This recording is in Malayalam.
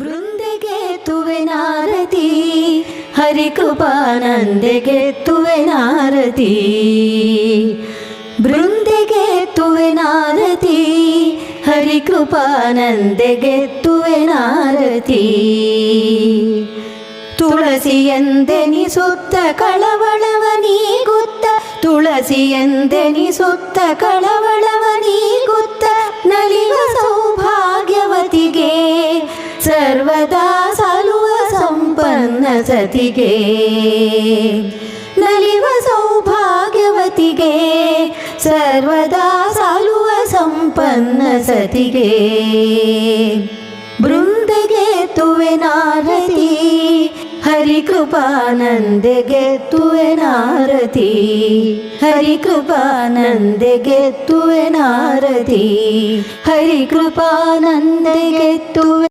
ಬೃಂದಗೆತ್ತುವೆ ನಾರದಿ ಹರಿಕೃಪಾನಂದಗೆತ್ತುವೆ ನಾರದಿ ಬೃಂದಗೆತ್ತುವೆ ನಾರದಿ ಹರಿಕೃಪಾನಂದಗೆತ್ತುವೆ ನಾರದಿ ತುಳಸಿಯಂದೆನಿಸುತ್ತ ಕಳವಳವ ನೀಗುತ್ತ ತುಳಸಿಯಂದೆನಿಸುತ್ತ ಕಳವಳವ ನೀಗು സർവദാ സലുവസമ്പന്ന സതികേ നലിവ സൗഭാഗ്യവതികേ സർവദാ സലുവസമ്പന്ന സതികേ ಬೃಂದಗೆತ್ತುವೆ ನಾರತಿ ಹರಿಕೃಪಾನಂದಗೆತ್ತುವೆ ನಾರತಿ ಹರಿಕೃಪಾನಂದಗೆತ್ತುವೆ ನಾರತಿ ಹರಿಕೃಪಾನಂದಗೆತ್ತುವೆ